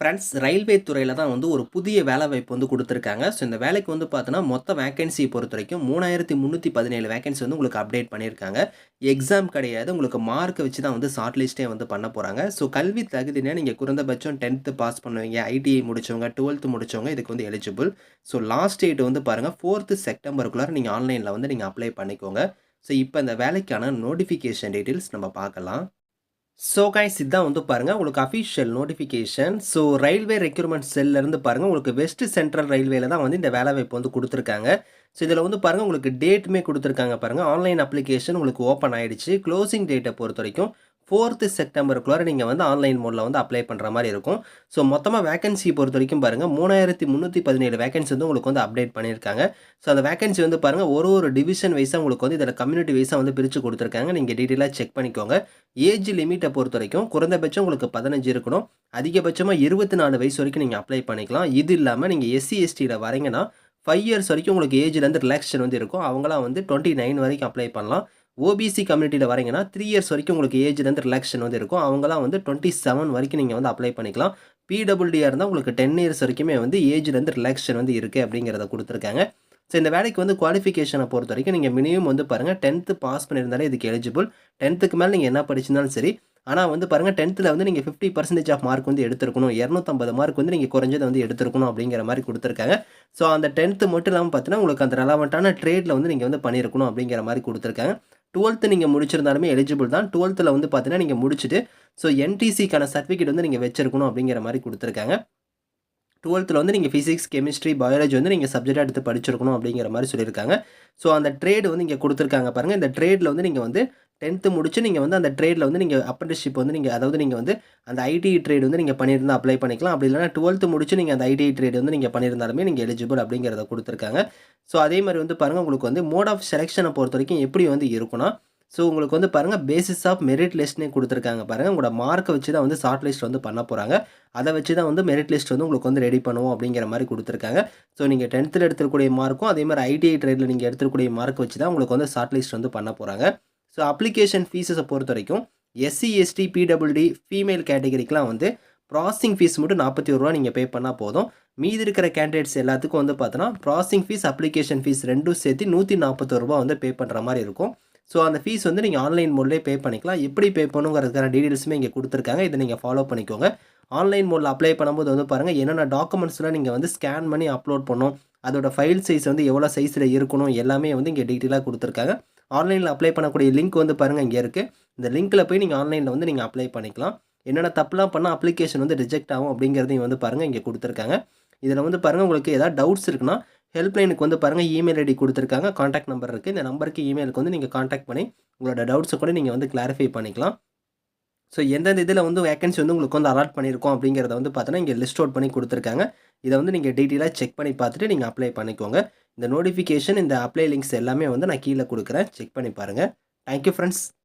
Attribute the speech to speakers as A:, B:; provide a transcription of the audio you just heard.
A: Friends railway துறையில் தான் வந்து ஒரு புதிய வேலை வாய்ப்பு வந்து கொடுத்துருக்காங்க. ஸோ இந்த வேலைக்கு வந்து பார்த்தோன்னா மொத்த வேகன்சியை பொறுத்த வரைக்கும் மூணாயிரத்தி முந்நூற்றி பதினேழு வேகன்சி வந்து உங்களுக்கு அப்டேட் பண்ணியிருக்காங்க. எக்ஸாம் கிடையாது. உங்களுக்கு மார்க்கை வச்சு தான் வந்து ஷார்ட் லிஸ்ட்டே வந்து பண்ண போகிறாங்க ஸோ கல்வி தகுதினா நீங்கள் குறைந்தபட்சம் டென்த்து பாஸ் பண்ணுவீங்க. ஐடிஐ முடிச்சவங்க டுவெல்த்து முடிச்சவங்க இதுக்கு வந்து எலிஜிபிள் ஸோ லாஸ்ட் டேட் வந்து பாருங்கள் ஃபோர்த்து செப்டம்பருக்குள்ளார நீங்கள் ஆன்லைனில் வந்து நீங்கள் அப்ளை பண்ணிக்கோங்க. ஸோ இப்போ இந்த வேலைக்கான நோட்டிஃபிகேஷன் டீட்டெயில்ஸ் நம்ம பார்க்கலாம். ஸோ கைஸ் இதுதான் வந்து பாருங்கள் உங்களுக்கு official notification so railway recruitment செல்லேருந்து பாருங்கள் உங்களுக்கு வெஸ்ட் சென்ட்ரல் ரயில்வேல தான் வந்து இந்த வேலைவாய்ப்பு வந்து கொடுத்துருக்காங்க. ஸோ இதில் வந்து பாருங்கள் உங்களுக்கு டேட்டுமே கொடுத்துருக்காங்க பாருங்கள் ஆன்லைன் அப்ளிகேஷன் உங்களுக்கு ஓப்பன் ஆகிடுச்சு க்ளோசிங் டேட்டை பொறுத்த வரைக்கும் ஃபோர்த்து செப்டம்பருக்குள்ளார நீங்கள் வந்து ஆன்லைன் மோடில் வந்து அப்ளை பண்ணுற மாதிரி இருக்கும். ஸோ மொத்தமாக வேகன்சி பொறுத்த வரைக்கும் பாருங்கள் மூணாயிரத்தி முந்நூற்றி பதினேழு வேகன்சி வந்து உங்களுக்கு வந்து அப்டேட் பண்ணியிருக்காங்க. ஸோ அந்த வேகன்சி வந்து பாருங்கள் ஒரு ஒரு டிவிஷன் வைஸாக உங்களுக்கு வந்து இதில் கம்யூனிட்டி வைஸாக வந்து பிரித்து கொடுத்துருக்காங்க. நீங்கள் டீட்டெயிலாக செக் பண்ணிக்கோங்க. ஏஜ் லிமிட்டை பொறுத்த வரைக்கும் குறைந்தபட்சம் உங்களுக்கு பதினஞ்சு இருக்கணும். அதிகபட்சமாக இருபத்தி நாலு வயசு வரைக்கும் நீங்கள் அப்ளை பண்ணிக்கலாம். இது இல்லாமல் நீங்கள் எஸ்சி எஸ்டியில் வரீங்கன்னா ஃபைவ் இயர்ஸ் வரைக்கும் உங்களுக்கு ஏஜ்லேருந்து ரிலாக்ஸேஷன் வந்து இருக்கும். அவங்களாம் வந்து டுவெண்ட்டி நைன் வரைக்கும் அப்ளை பண்ணலாம். ஓபிசி கம்யூனிட்டியில் வரீங்கன்னா த்ரீ இயர்ஸ் வரைக்கும் உங்களுக்கு ஏஜ்லேருந்து ரிலாக்ஷன் வந்து இருக்கும். அவங்களாம் வந்து டுவெண்ட்டி செவன் வரைக்கும் நீங்கள் வந்து அப்ளை பண்ணிக்கலாம். பிடபிள்யூடியாக இருந்தால் உங்களுக்கு டென் இயர்ஸ் வரைக்குமே வந்து ஏஜ்லேருந்து ரிலாக்ஷன் வந்து இருக்குது அப்படிங்கிறத கொடுத்துருக்காங்க. ஸோ இந்த வேலைக்கு வந்து குவாலிஃபிகேஷனை பொறுத்த வரைக்கும் நீங்கள் மினிமம் வந்து பாருங்கள் டென்த்து பாஸ் பண்ணியிருந்தாலே இதுக்கு எலிஜிபிள் டென்த்துக்கு மேலே நீங்கள் என்ன படிச்சிருந்தாலும் சரி ஆனால் வந்து பாருங்கள் டென்த்தில் வந்து நீங்கள் ஃபிஃப்டி பர்சன்டேஜ் ஆஃப் மார்க் வந்து எடுத்துருக்கணும். இரநூத்தம்பது மார்க் வந்து நீங்கள் குறைஞ்சதை வந்து எடுத்துருக்கணும் அப்படிங்கிற மாதிரி கொடுத்துருக்காங்க. ஸோ அந்த டென்த்து மட்டும் இல்லாமல் பார்த்தீங்கன்னா உங்களுக்கு அந்த ரெலவெண்ட்டான ட்ரேடில் வந்து நீங்கள் வந்து பண்ணியிருக்கணும் அப்படிங்கிற மாதிரி கொடுத்துருக்காங்க. டுவெல்த்து நீங்கள் முடிச்சிருந்தாலுமே எலிஜிபிள் தான். டுவெல்த்தில் வந்து பார்த்தீங்கன்னா நீங்கள் முடிச்சுட்டு ஸோ என்டிசிக்கான சர்டிஃபிகேட் வந்து நீங்கள் வச்சிருக்கணும் அப்படிங்கிற மாதிரி கொடுத்துருக்காங்க. டுவெல்த்தில் வந்து நீங்கள் ஃபிசிக்ஸ் கெமிஸ்ட்ரி பயாலஜி வந்து நீங்கள் சப்ஜெக்டாக எடுத்து படிச்சிருக்கணும் அப்படிங்கிற மாதிரி சொல்லியிருக்காங்க. ஸோ அந்த ட்ரேடு வந்து இங்கே கொடுத்துருக்காங்க பாருங்கள் இந்த ட்ரேடில் வந்து நீங்கள் வந்து டென்த்து முடிச்சு நீங்கள் வந்து அந்த ட்ரேடில் வந்து நீங்கள் அப்ரண்டிஷிப் வந்து நீங்கள் அதாவது நீங்கள் வந்து அந்த ஐடி ட்ரேட் வந்து நீங்கள் பண்ணியிருந்தால் அப்ளை பண்ணிக்கலாம். அப்படி இல்லைனா டுவெல்த்து முடிச்சு நீங்கள் அந்த ஐடி ட்ரேட் வந்து நீங்கள் பண்ணியிருந்தாலுமே நீங்கள் எலிஜிபிள் அப்படிங்கிறத கொடுத்துருக்காங்க. ஸோ அதே மாதிரி வந்து பாருங்கள் உங்களுக்கு வந்து மோட் ஆஃப் செலெக்ஷனை பொறுத்த வரைக்கும் எப்படி வந்து இருக்குன்னா ஸோ உங்களுக்கு வந்து பாருங்கள் பேசிஸ் ஆஃப் மெரிட் லிஸ்ட்னே கொடுத்துருக்காங்க பாருங்கள் உங்களோட மார்க்கை வச்சு தான் வந்து ஷார்ட் லிஸ்ட் வந்து பண்ண போகிறாங்க அதை வச்சு தான் வந்து மெரிட் லிஸ்ட் வந்து உங்களுக்கு வந்து ரெடி பண்ணுவோம் அப்படிங்கிற மாதிரி கொடுத்துருக்காங்க. ஸோ நீங்கள் டென்த்தில் எடுத்துக்கூடிய மார்க்கும் அதே மாதிரி ஐடிஐ ட்ரேடில் நீங்கள் எடுத்துக்கூடிய மார்க் வச்சு தான் உங்களுக்கு வந்து ஷார்ட் லிஸ்ட் வந்து பண்ண போகிறாங்க ஸோ அப்ளிகேஷன் ஃபீஸஸை பொறுத்த வரைக்கும் எஸ்சி எஸ்டி பிடபிள்டி ஃபீமேல் கேட்டகரிக்கெலாம் வந்து ப்ராசஸிங் ஃபீஸ் மட்டும் நாற்பத்தி ஒரு ரூபா நீங்கள் பே பண்ணால் போதும். மீதி இருக்கிற கேண்டிடேட்ஸ் எல்லாத்துக்கும் வந்து பார்த்தோன்னா ப்ராசஸிங் ஃபீஸ் அப்ளிகேஷன் ஃபீஸ் ரெண்டும் சேர்த்து நூற்றி நாற்பத்தொரு ரூபா வந்து பே பண்ணுற மாதிரி இருக்கும். ஸோ அந்த ஃபீஸ் வந்து நீங்கள் ஆன்லைன் மோட்லேயே பே பண்ணிக்கலாம். எப்படி பே பண்ணுங்கிறதுக்கான டீட்டெயில்ஸுமே இங்கே கொடுத்துருக்காங்க. இதை நீங்கள் ஃபாலோ பண்ணிக்கோங்க. ஆன்லைன் மோடில் அப்ளை பண்ணும்போது வந்து பாருங்கள் என்னென்ன டாக்குமெண்ட்ஸ்லாம் நீங்கள் வந்து ஸ்கேன் பண்ணி அப்லோட் பண்ணணும் அதோட ஃபைல் சைஸ் வந்து எவ்வளோ சைஸில் இருக்கணும் எல்லாமே வந்து இங்கே டீட்டெயிலாக கொடுத்துருக்காங்க. ஆன்லைனில் அப்ளை பண்ணக்கூடிய லிங்க் வந்து பாருங்கள் இங்கே இருக்குது இந்த லிங்க்கில் போய் நீங்கள் ஆன்லைனில் வந்து நீங்கள் அப்ளை பண்ணிக்கலாம். என்னென்ன தப்புலாம் பண்ணால் அப்ளிகேஷன் வந்து ரிஜெக்ட் ஆகும் அப்படிங்கிறதையும் வந்து பாருங்கள் இங்கே கொடுத்துருக்காங்க. இதில் வந்து பாருங்கள் உங்களுக்கு ஏதாவது டவுட்ஸ் இருக்குன்னா ஹெல்ப்லைனுக்கு வந்து பாருங்கள் இமெயில் ஐடி கொடுத்துருக்காங்க காண்டாக்ட் நம்பர் இருக்குது இந்த நம்பருக்கு இமெயிலுக்கு வந்து நீங்கள் காண்டாக்ட் பண்ணி உங்களோட டவுட்ஸை கூட நீங்கள் வந்து கிளாரிஃபை பண்ணிக்கலாம். ஸோ எந்தெந்த இதில் வந்து வேகன்சி வந்து உங்களுக்கு வந்து அலாட் பண்ணியிருக்கோம் அப்படிங்கிறத வந்து பார்த்தோன்னா இங்கே லிஸ்ட் அவுட் பண்ணி கொடுத்துருக்காங்க. இதை வந்து நீங்கள் டீட்டெயிலாக செக் பண்ணி பார்த்துட்டு நீங்கள் அப்ளை பண்ணிக்கோங்க. இந்த நோட்டிஃபிகேஷன் இந்த அப்ளை லிங்க்ஸ் எல்லாமே வந்து நான் கீழே கொடுக்குறேன். செக் பண்ணி பாருங்கள் தேங்க்யூ ஃப்ரெண்ட்ஸ்